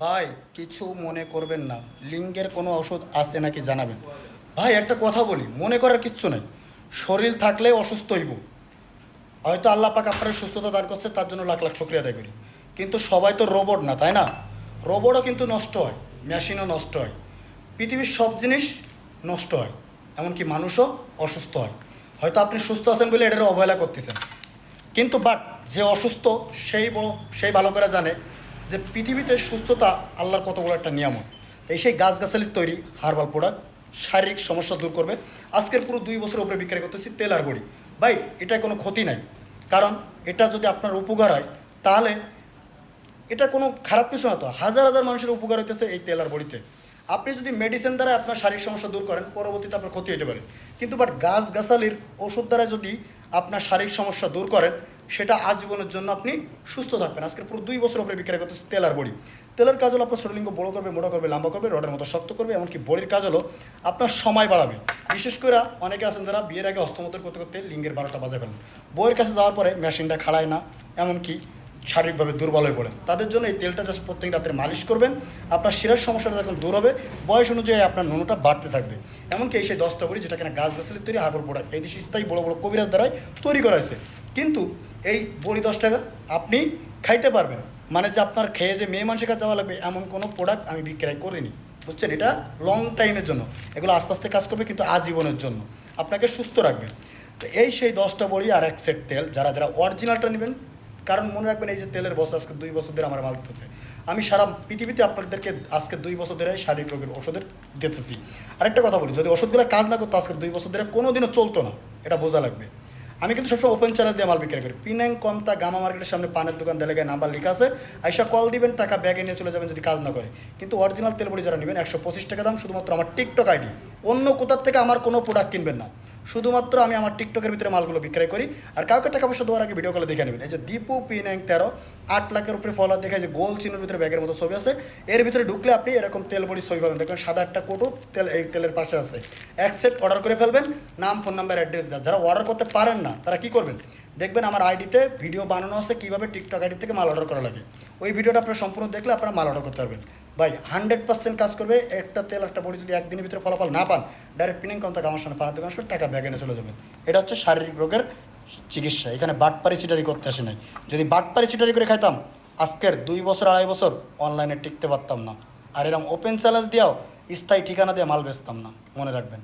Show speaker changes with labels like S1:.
S1: ভাই, কিছু মনে করবেন না। লিঙ্গের কোনো ওষুধ আছে নাকি জানাবেন? ভাই, একটা কথা বলি, মনে করার কিচ্ছু নেই। শরীর থাকলে অসুস্থ হইব। হয়তো আল্লাহ পাক আপনার সুস্থতা দান করছে, তার জন্য লাখ লাখ শুক্রিয়া আদায় করি। কিন্তু সবাই তো রোবট না, তাই না? রোবটও কিন্তু নষ্ট হয়, মেশিনও নষ্ট হয়। পৃথিবীর সব জিনিস নষ্ট হয়, এমনকি মানুষও অসুস্থ হয়। হয়তো আপনি সুস্থ আছেন বলে এটার অবহেলা করতেছেন। কিন্তু বাট যে অসুস্থ, সেই সেই ভালো করে জানে যে পৃথিবীতে সুস্থতা আল্লাহর কত বড় একটা নিয়ামক এই সেই গাছগাছালির তৈরি হার্বাল প্রোডাক্ট শারীরিক সমস্যা দূর করবে। আজকের পুরো দুই বছর উপরে বিক্রি করতেছি তেল আর বড়ি। ভাই এটা কোনো ক্ষতি নাই। কারণ এটা যদি আপনার উপকার হয়, তাহলে এটা কোনো খারাপ কিছু না তো। হাজার হাজার মানুষের উপকার হইতেছে এই তেল আর বড়িতে। আপনি যদি মেডিসিন দ্বারা আপনার শারীরিক সমস্যা দূর করেন, পরবর্তীতে আপনার ক্ষতি হতে পারে। কিন্তু বাট গাছ গাছালির ওষুধ দ্বারা যদি আপনার শারীরিক সমস্যা দূর করেন সেটা আজীবনের জন্য আপনি সুস্থ থাকবেন। আজকের পুরো দুই বছর উপরে বিক্রয় করতেছে তেল আর বড়ি। তেলের কাজ হলো আপনার শরীরলিঙ্গ বড় করবে, মোটা করবে, লম্বা করবে, রডের মতো শক্ত করবে, এমনকি বড়ির কাজ হলো আপনার সময় বাড়াবে। বিশেষ করে অনেকে আছেন যারা বিয়ের আগে হস্তমতর করতে করতে লিঙ্গের বারোটা বাজে ফেলেন। বইয়ের কাছে যাওয়ার পরে মেশিনটা খাড়ায় না, এমনকি শারীরিকভাবে দুর্বল হয়ে পড়েন। তাদের জন্য এই তেলটা জাস্ট প্রত্যেক রাত্রে মালিশ করবেন। আপনার শিরার সমস্যাটা যখন দূর হবে, বয়স অনুযায়ী আপনার নুনুটা বাড়তে থাকবে। এমনকি এই সেই দশটা বড়ি যেটা কিনা গাছ গাছালি তৈরি হারবল প্রোডাক্ট এই দেশে স্থায়ী বড় বড় কবিরাজ দ্বারাই তৈরি করা হয়েছে। কিন্তু এই বড়ি দশ টাকা আপনি খাইতে পারবেন। মানে যে আপনার খেয়ে যে মেয়ে মানুষের কাছে যাওয়া লাগবে, এমন কোনো প্রোডাক্ট আমি বিক্রয় করিনি। বুঝছেন? এটা লং টাইমের জন্য। এগুলো আস্তে আস্তে কাজ করবে কিন্তু আজীবনের জন্য। আপনাকে সুস্থ রাখবে। তো এই সেই দশটা বড়ি আর এক সেট তেল, যারা যারা অরিজিনালটা নেবেন, কারণ মনে রাখবেন এই যে তেলের বছর আজকে দুই বছর ধরে আমার মালতেছে আমি সারা পৃথিবীতে আপনাদেরকে আজকে দুই বছর ধরে শারীরিক রোগের ওষুধের দিতেছি। আরেকটা কথা বলি, যদি ওষুধগুলো কাজ না করতো, আজকে দুই বছর ধরে কোনো দিনও চলতো না। এটা বোঝা লাগবে। আমি কিন্তু সবসময় ওপেন চ্যালেঞ্জ দিয়ে মাল বিক্রি করি। পিনাং কমতা গামা মার্কেটের সামনে পানের দোকান দেলে গায়ে নাম্বার লেখা আছে। আইসা কল দিবেন, টাকা ব্যাগে নিয়ে চলে যাবেন যদি কাজ না করে। কিন্তু অরিজিনাল তেলবড়ি যারা নেবেন, একশো পঁচিশ টাকা দাম শুধুমাত্র আমার টিকটক আইডি অন্য কোথার থেকে আমার কোনো প্রোডাক্ট কিনবেন না। শুধুমাত্র আমি আমার টিকটকের ভিতরে মালগুলো বিক্রয় করি। আর কাউকে টাকা পয়সা দেওয়ার আগে ভিডিও কলে দেখে নেবেন। এই যে দীপু পি নাইন তেরো, আট লাখের উপরে ফলোয়ার দেখে যে গোল চিহ্নের ভিতরে ব্যাগের মতো ছবি আছে। এর ভিতরে ঢুকলে আপনি এরকম তেল বড়ি ছবি পাবেন। দেখবেন সাদা একটা কোটো তেল, এই তেলের পাশে আছে। এক সেট অর্ডার করে ফেলবেন। নাম ফোন নাম্বার অ্যাড্রেস দেওয়া। যারা অর্ডার করতে পারেন না, তারা কি করবেন? দেখবেন আমার আইডিতে ভিডিও বানানো আছে কীভাবে টিকটক আইডি থেকে মাল অর্ডার করা লাগে। ওই ভিডিওটা আপনারা সম্পূর্ণ দেখলে আপনারা মাল অর্ডার করতে পারবেন। ভাই হান্ড্রেড পার্সেন্ট কাজ করবে, একটা তেল, একটা বড়ি যদি একদিনের ভিতরে ফলাফল না পান ডাইরেক্ট পিনিং কম থাকে আমার সামনে পানার দোকান টাকা ব্যাগে চলে যাবে এটা হচ্ছে শারীরিক রোগের চিকিৎসা, এখানে বাটপারি সিটারি করতে আসে নাই। যদি বাটপারি সিটারি করে খাইতাম, আজকের দুই বছর, আড়াই বছর অনলাইনে টিকতে পারতাম না। আর এরকম ওপেন চ্যালেঞ্জ দিয়েও, স্থায়ী ঠিকানা দিয়ে মাল বেচতাম না। মনে রাখবেন।